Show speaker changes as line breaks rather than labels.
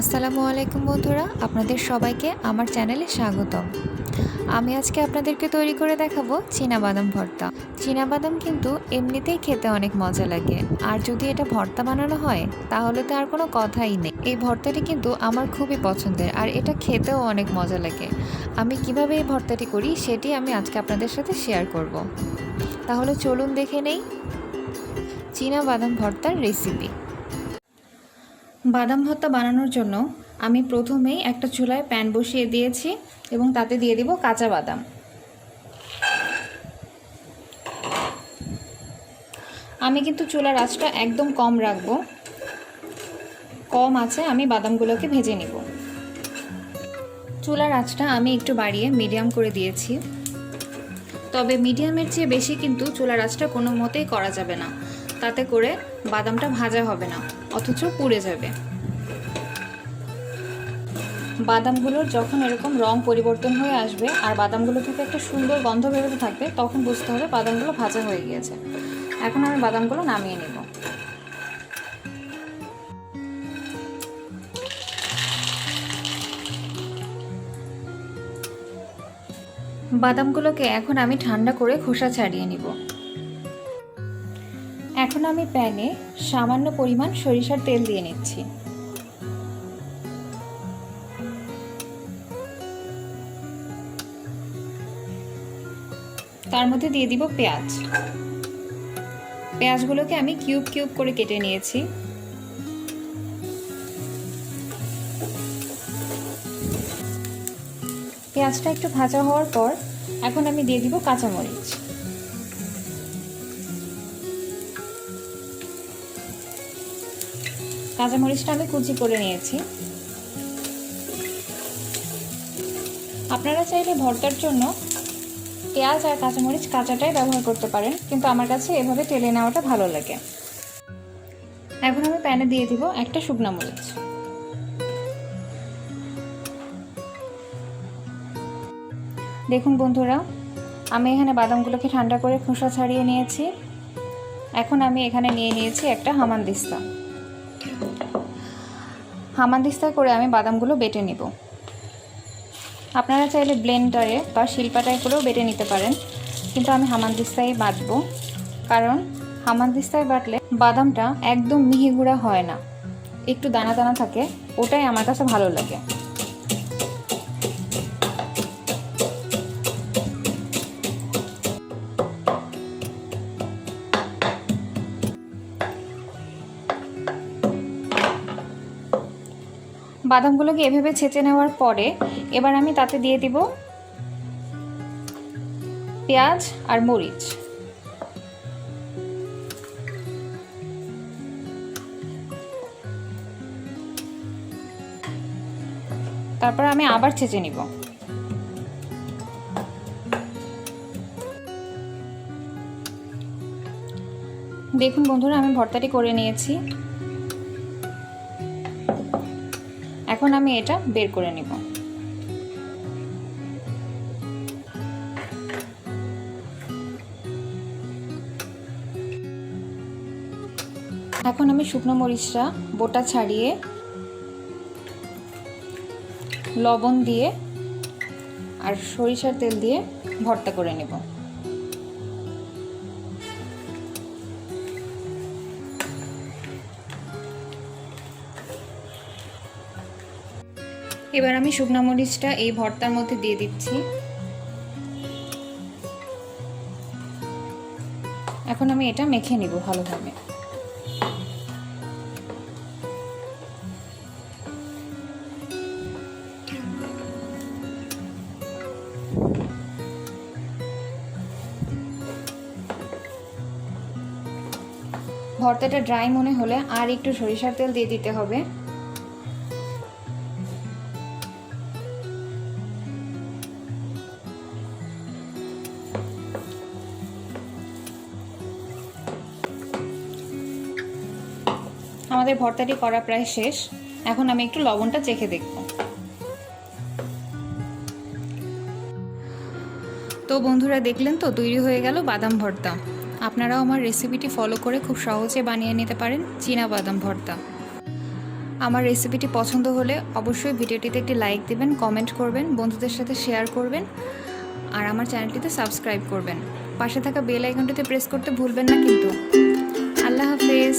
আসসালামু আলাইকুম বন্ধুরা, আপনাদের সবাইকে আমার চ্যানেলে স্বাগতম। আমি আজকে আপনাদেরকে তৈরি করে দেখাবো বাদাম ভর্তা। বাদাম কিন্তু এমনিতেই খেতে অনেক মজা লাগে। আর যদি এটা ভর্তা বানানো হয়, তাহলে তো আর কোনো কথাই নেই। এই ভর্তাটি কিন্তু আমার খুবই পছন্দের, আর এটা খেতেও অনেক মজা লাগে। আমি কীভাবে এই ভর্তাটি করি, সেটি আমি আজকে আপনাদের সাথে শেয়ার করব। তাহলে চলুন দেখে নেই বাদাম ভর্তার রেসিপি। বাদাম ভর্তা বানানোর জন্য আমি প্রথমেই একটা চুলায় প্যান বসিয়ে দিয়েছি এবং তাতে দিয়ে দিব কাঁচা বাদাম। আমি কিন্তু চুলার আঁচটা একদম কম রাখব। কম আছে, আমি বাদামগুলোকে ভেজে নিব। চুলার আঁচটা আমি একটু বাড়িয়ে মিডিয়াম করে দিয়েছি। তবে মিডিয়ামের চেয়ে বেশি কিন্তু চুলার আঁচটা কোনো মতেই করা যাবে না। তাতে করে বাদামটা ভাজা হবে না, অথচ পুড়ে যাবে। বাদামগুলোর যখন এরকম রং পরিবর্তন হয়ে আসবে আর বাদামগুলো থেকে একটা সুন্দর গন্ধ বেরোতে থাকবে, তখন বুঝতে হবে বাদামগুলো ভাজা হয়ে গিয়েছে। এখন আমি বাদামগুলো নামিয়ে নেব। বাদামগুলোকে এখন আমি ঠান্ডা করে খোসা ছাড়িয়ে নিব। এখন আমি প্যানে সামান্য পরিমাণ সরিষার তেল দিয়ে নিচ্ছি। তার মধ্যে দিয়ে দিব পেঁয়াজ। পেঁয়াজগুলোকে আমি কিউব কিউব করে কেটে নিয়েছি। পেঁয়াজটা একটু ভাজা হওয়ার পর এখন আমি দিয়ে দিব কাঁচামরিচ। কাঁচামরিচটা আমি কুচি করে নিয়েছি। আপনারা চাইলে ভর্তার জন্য পেঁয়াজ আর কাঁচামরিচ কাঁচাটাই ব্যবহার করতে পারেন, কিন্তু আমার কাছে এভাবে তেলে নেওয়াটা ভালো লাগে। এখন আমি প্যানে দিয়ে দিব একটা শুকনা মরিচ। দেখুন বন্ধুরা, আমি এখানে বাদামগুলোকে ঠান্ডা করে খোসা ছাড়িয়ে নিয়েছি। এখন আমি এখানে নিয়ে নিয়েছি একটা হামানদিস্তা। হামানদিস্তা করে আমি বাদামগুলো বেটে নিব। আপনারা চাইলে ব্লেন্ডারে বা শিল্পাটায় করেও বেটে নিতে পারেন, কিন্তু আমি হামানদিস্তায় বাটবো, কারণ হামানদিস্তায় বাটলে বাদামটা একদম মিহি গুঁড়া হয় না, একটু দানা দানা থাকে, ওটাই আমার কাছে ভালো লাগে। বাদামগুলোকে এভাবে ছেঁচে নেওয়ার পরে এবার আমি তাতে দিয়ে দিব পেঁয়াজ আর মরিচ। তারপর আমি আবার ছেঁচে নিব। দেখুন বন্ধুরা, আমি ভর্তাটি করে নিয়েছি। এখন আমি এটা বের করে নিব। এখন আমি শুকনো মরিচটা বোটা ছাড়িয়ে লবণ দিয়ে আর সরিষার তেল দিয়ে ভর্তা করে নেব। এবার আমি শুকনো মরিচটা এই ভর্তার মধ্যে দিয়ে দিচ্ছি। এখন আমি এটা মেখে নিব ভালোভাবে। ভর্তাটা ড্রাই মনে হলে আর একটু সরিষার তেল দিয়ে দিতে হবে। আমাদের ভর্তাটি করা প্রায় শেষ। এখন আমি একটু লবণটা চেখে দেখব। তো বন্ধুরা, দেখলেন তো, তৈরি হয়ে গেল বাদাম ভর্তা। আপনারাও আমার রেসিপিটি ফলো করে খুব সহজে বানিয়ে নিতে পারেন চীনা বাদাম ভর্তা। আমার রেসিপিটি পছন্দ হলে অবশ্যই ভিডিওটিতে একটি লাইক দেবেন কমেন্ট করবেন, বন্ধুদের সাথে শেয়ার করবেন, আর আমার চ্যানেলটিতে সাবস্ক্রাইব করবেন। পাশে থাকা বেল আইকনটিতে প্রেস করতে ভুলবেন না কিন্তু। আল্লাহ হাফেজ।